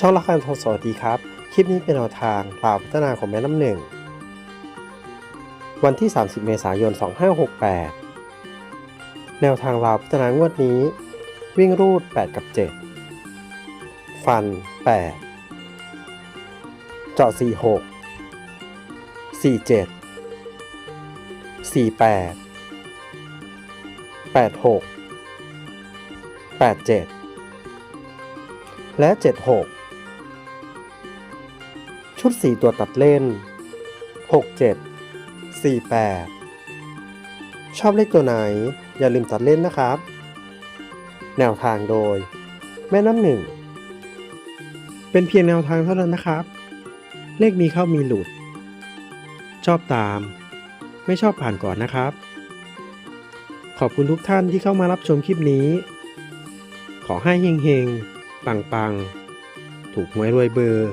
ช่องละครทองสวัสดีครับ คลิปนี้เป็นแนวทางลาวพัฒนาของแม่น้ำหนึ่ง วันที่ 30 เมษายน 2568 แนวทางลาวพัฒนางวดนี้ วิ่งรูด 8 กับ 7 ฟัน 8 เจาะ 46 47 48 86 87 และ 76 ชุด 4 ตัวตัดเล่น 67 48 ชอบเลขตัวไหน อย่าลืมตัดเล่นนะครับ แนวทางโดย แม่น้ำหนึ่ง เป็นเพียงแนวทางเท่านั้นนะครับ เลขมีเข้ามีหลุด ชอบตาม ไม่ชอบผ่านก่อนนะครับ ขอบคุณทุกท่านที่เข้ามารับชมคลิปนี้ ขอให้เฮงๆ ปังๆ ถูกหวยรวยเบอร์